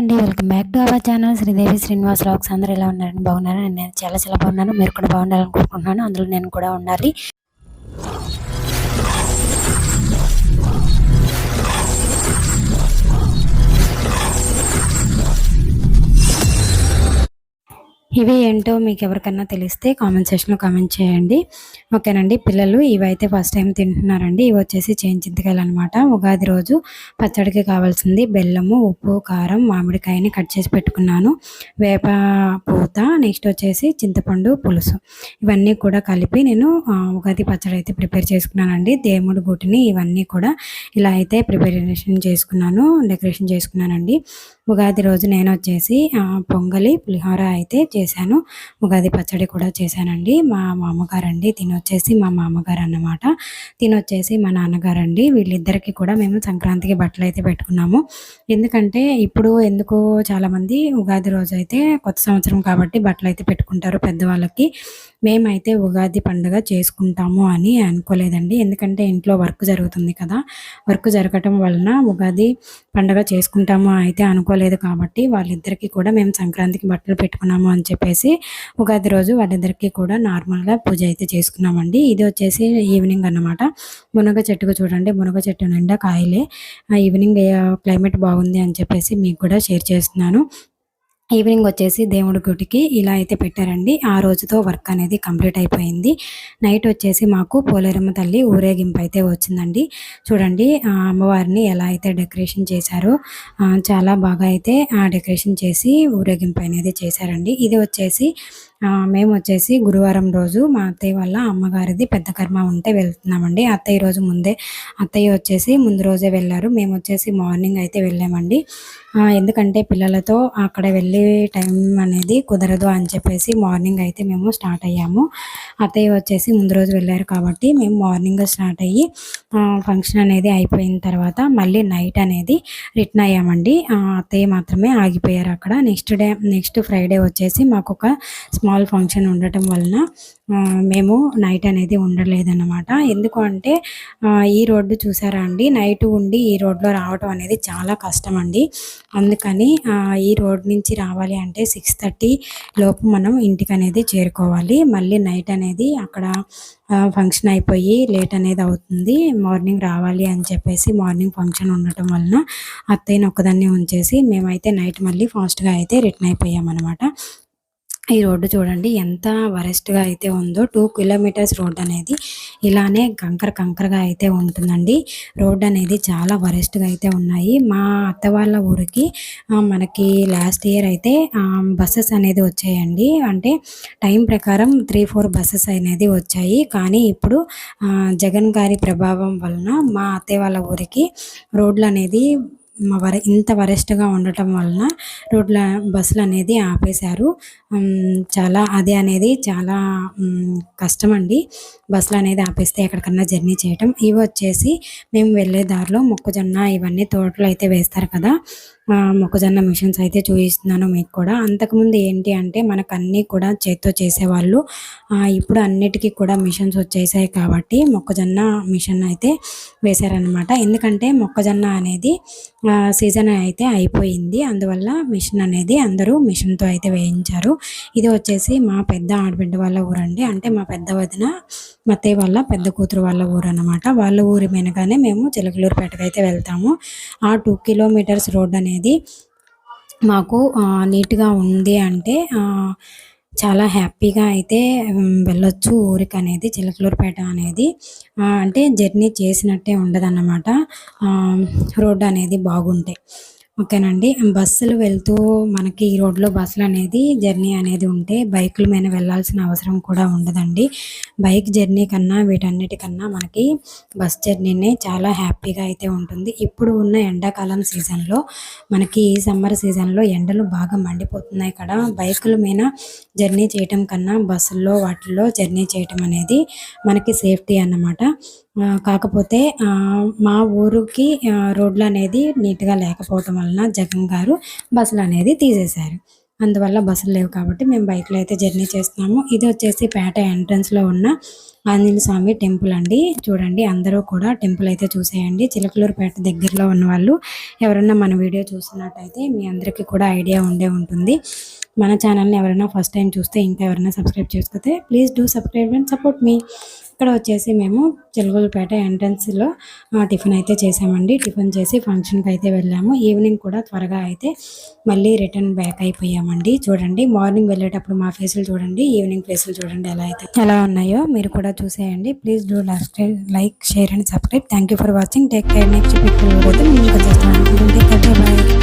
అండి. Welcome back to our channel. Sridevi Srinivas lakhs అందరూ ఎలా ఉన్నారని బాగున్నారని నేను చాలా చాలా బాగున్నాను. మీరు కూడా బాగుండాలని కోరుకుంటున్నాను. అందులో నేను కూడా ఉండాలి. ఇవి ఏంటో మీకు ఎవరికన్నా తెలిస్తే కామెంట్ సెక్షన్లో కామెంట్ చేయండి. ఓకేనండి పిల్లలు ఇవైతే ఫస్ట్ టైం తింటున్నారండి. ఇవి వచ్చేసి చేయించింతకాయలు అనమాట ఉగాది రోజు పచ్చడికి కావాల్సింది బెల్లము ఉప్పు కారం మామిడికాయని కట్ చేసి పెట్టుకున్నాను. వేప పూత నెక్స్ట్ వచ్చేసి చింతపండు పులుసు. ఇవన్నీ కూడా కలిపి నేను ఉగాది పచ్చడి అయితే ప్రిపేర్ చేసుకున్నానండి. దేవుడు గుటిని ఇవన్నీ కూడా ఇలా అయితే ప్రిపరేషన్ చేసుకున్నాను డెకరేషన్ చేసుకున్నానండి. ఉగాది రోజు నేను వచ్చేసి పొంగలి పులిహోర అయితే చేసి చేశాను. ఉగాది పచ్చడి కూడా చేశానండి. మా మామగారు అండి మా మామగారు అన్నమాట తినొచ్చేసి మా నాన్నగారు అండి వీళ్ళిద్దరికి కూడా మేము సంక్రాంతికి బట్టలు అయితే పెట్టుకున్నాము. ఎందుకంటే ఇప్పుడు ఎందుకు చాలామంది ఉగాది రోజు అయితే కొత్త సంవత్సరం కాబట్టి బట్టలు అయితే పెట్టుకుంటారు పెద్దవాళ్ళకి. మేమైతే ఉగాది పండుగ చేసుకుంటాము అని అనుకోలేదండి. ఎందుకంటే ఇంట్లో వర్క్ జరుగుతుంది కదా. వర్క్ జరగటం వలన ఉగాది పండుగ చేసుకుంటాము అయితే అనుకోలేదు కాబట్టి వాళ్ళిద్దరికీ కూడా మేము సంక్రాంతికి బట్టలు పెట్టుకున్నాము అని చెప్పేసి ఉగాది రోజు వాళ్ళిద్దరికీ కూడా నార్మల్గా పూజ అయితే చేసుకున్నామండి. ఇది వచ్చేసి ఈవినింగ్ అన్నమాట. మునగ చెట్టుకు చూడండి. మునగ చెట్టు నిండా కాయలే. ఈవినింగ్ క్లైమేట్ బాగుంది అని చెప్పేసి మీకు కూడా షేర్ చేస్తున్నాను. ఈవినింగ్ వచ్చేసి దేవుడి గుడికి ఇలా అయితే పెట్టారండి. ఆ రోజుతో వర్క్ అనేది కంప్లీట్ అయిపోయింది. నైట్ వచ్చేసి మాకు పోలేరమ్మ తల్లి ఊరేగింపు అయితే వచ్చిందండి. చూడండి అమ్మవారిని ఎలా అయితే డెకరేషన్ చేశారో చాలా బాగా అయితే డెకరేషన్ చేసి ఊరేగింపు అనేది చేశారండి. ఇది వచ్చేసి మేము వచ్చేసి గురువారం రోజు మా అత్తయ్య వాళ్ళ అమ్మగారిది పెద్ద కర్మ ఉంటే వెళ్తున్నామండి. అత్తయ్య రోజు ముందే అత్తయ్య వచ్చేసి ముందు రోజే వెళ్ళారు. మేము వచ్చేసి మార్నింగ్ అయితే వెళ్ళామండి. ఎందుకంటే పిల్లలతో అక్కడ వెళ్ళే టైం అనేది కుదరదు అని చెప్పేసి మార్నింగ్ అయితే మేము స్టార్ట్ అయ్యాము. అత్తయ్య వచ్చేసి ముందు రోజు వెళ్ళారు కాబట్టి మేము మార్నింగ్ స్టార్ట్ అయ్యి ఫంక్షన్ అనేది అయిపోయిన తర్వాత మళ్ళీ నైట్ అనేది రిటర్న్ అయ్యామండి. అత్తయ్య మాత్రమే ఆగిపోయారు అక్కడ. నెక్స్ట్ డే నెక్స్ట్ ఫ్రైడే వచ్చేసి మాకు ఒక స్మాల్ ఫంక్షన్ ఉండటం వలన మేము నైట్ అనేది ఉండలేదన్నమాట. ఎందుకు అంటే ఈ రోడ్డు చూసారా అండి? నైట్ ఉండి ఈ రోడ్లో రావటం అనేది చాలా కష్టం అండి. అందుకని ఈ రోడ్ నుంచి రావాలి అంటే సిక్స్ థర్టీ లోపు మనం ఇంటికి అనేది చేరుకోవాలి. మళ్ళీ నైట్ అనేది అక్కడ ఫంక్షన్ అయిపోయి లేట్ అనేది అవుతుంది. మార్నింగ్ రావాలి అని చెప్పేసి మార్నింగ్ ఫంక్షన్ ఉండటం వలన అత్తయ్యని ఒక్కదాన్ని ఉంచేసి మేమైతే నైట్ మళ్ళీ ఫాస్ట్గా అయితే రిటర్న్ అయిపోయామన్నమాట. ఈ రోడ్డు చూడండి ఎంత వరెస్ట్గా అయితే ఉందో. టూ కిలోమీటర్స్ రోడ్ అనేది ఇలానే కంకర కంకరగా అయితే ఉంటుందండి. రోడ్ అనేది చాలా వరెస్ట్గా అయితే ఉన్నాయి. మా అత్త వాళ్ళ ఊరికి మనకి లాస్ట్ ఇయర్ అయితే బస్సెస్ అనేది వచ్చాయండి. అంటే టైం ప్రకారం త్రీ ఫోర్ బస్సెస్ అనేది వచ్చాయి. కానీ ఇప్పుడు జగన్ గారి ప్రభావం వలన మా అత్తయ్య వాళ్ళ ఊరికి రోడ్లు అనేది వర ఇంత వరెస్ట్గా ఉండటం వలన రోడ్ల బస్సులు అనేది ఆపేశారు చాలా అది అనేది చాలా కష్టం అండి బస్సులు అనేది ఆపేస్తే ఎక్కడికన్నా జర్నీ చేయటం. ఇవి వచ్చేసి మేము వెళ్ళే దారిలో మొక్కజొన్న ఇవన్నీ తోటలు అయితే వేస్తారు కదా. మొక్కజొన్న మిషన్స్ అయితే చూపిస్తున్నాను మీకు కూడా. అంతకుముందు ఏంటి అంటే మనకు అన్నీ కూడా చేత్తో చేసేవాళ్ళు. ఇప్పుడు అన్నిటికీ కూడా మిషన్స్ వచ్చేసాయి కాబట్టి మొక్కజొన్న మిషన్ అయితే వేశారనమాట ఎందుకంటే మొక్కజొన్న అనేది సీజన్ అయితే అయిపోయింది. అందువల్ల మిషన్ అనేది అందరూ మిషన్తో అయితే వేయించారు. ఇది వచ్చేసి మా పెద్ద ఆడబిడ్డ వాళ్ళ ఊరండి. అంటే మా పెద్ద వదిన మత్తయ్య వాళ్ళ పెద్ద కూతురు వాళ్ళ ఊరు అనమాట వాళ్ళ ఊరి మీనగానే మేము చిలకలూరుపేటకు అయితే వెళ్తాము. ఆ టూ కిలోమీటర్స్ రోడ్ అనేది మాకు నీట్గా ఉంది అంటే చాలా హ్యాపీగా అయితే వెళ్ళొచ్చు ఊరికి అనేది చిలకలూరుపేట అనేది. అంటే జర్నీ చేసినట్టే ఉండదన్నమాట. రోడ్డు అనేది బాగుంటాయి ఓకేనండి. బస్సులు వెళ్తూ మనకి ఈ రోడ్లో బస్సులు అనేది జర్నీ అనేది ఉంటే బైకుల మీద వెళ్ళాల్సిన అవసరం కూడా ఉండదండి. బైక్ జర్నీ కన్నా వీటన్నిటికన్నా మనకి బస్ జర్నీనే చాలా హ్యాపీగా అయితే ఉంటుంది. ఇప్పుడు ఉన్న ఎండాకాలం సీజన్లో మనకి ఈ సమ్మర్ సీజన్లో ఎండలు బాగా మండిపోతున్నాయి కదా. బైకుల మీద జర్నీ చేయటం కన్నా బస్సుల్లో వాటిల్లో జర్నీ చేయటం అనేది మనకి సేఫ్టీ అన్నమాట. కాకపోతే మా ఊరికి రోడ్లు అనేది నీట్గా లేకపోవటం వలన జగన్ గారు బస్సులు అనేది తీసేశారు. అందువల్ల బస్సులు లేవు కాబట్టి మేము బైక్లో అయితే జర్నీ చేస్తున్నాము. ఇది వచ్చేసి పేట ఎంట్రన్స్లో ఉన్న ఆంజనేయ స్వామి టెంపుల్ అండి. చూడండి అందరూ కూడా టెంపుల్ అయితే చూసేయండి. చిలకలూరుపేట దగ్గరలో ఉన్న వాళ్ళు ఎవరైనా మన వీడియో చూసినట్టయితే మీ అందరికీ కూడా ఐడియా ఉండే ఉంటుంది. మన ఛానల్ని ఎవరైనా ఫస్ట్ టైం చూస్తే ఇంకా ఎవరైనా సబ్స్క్రైబ్ చేసుకుంటే please do subscribe and support me. ఇక్కడ వచ్చేసి మేము చిలుగులపేట ఎంట్రన్స్లో టిఫిన్ అయితే చేసామండి. టిఫిన్ చేసి ఫంక్షన్కి అయితే వెళ్ళాము. ఈవినింగ్ కూడా త్వరగా అయితే మళ్ళీ రిటర్న్ బ్యాక్ అయిపోయామండి. చూడండి మార్నింగ్ వెళ్ళేటప్పుడు మా ఫేసులు చూడండి ఈవినింగ్ ఫేసులు చూడండి ఎలా అయితే ఎలా ఉన్నాయో మీరు కూడా చూసేయండి. Please do last like share and subscribe. Thank you for watching. Take care. Next people అయితే మేము ఇంకా చేస్తాను బాయ్.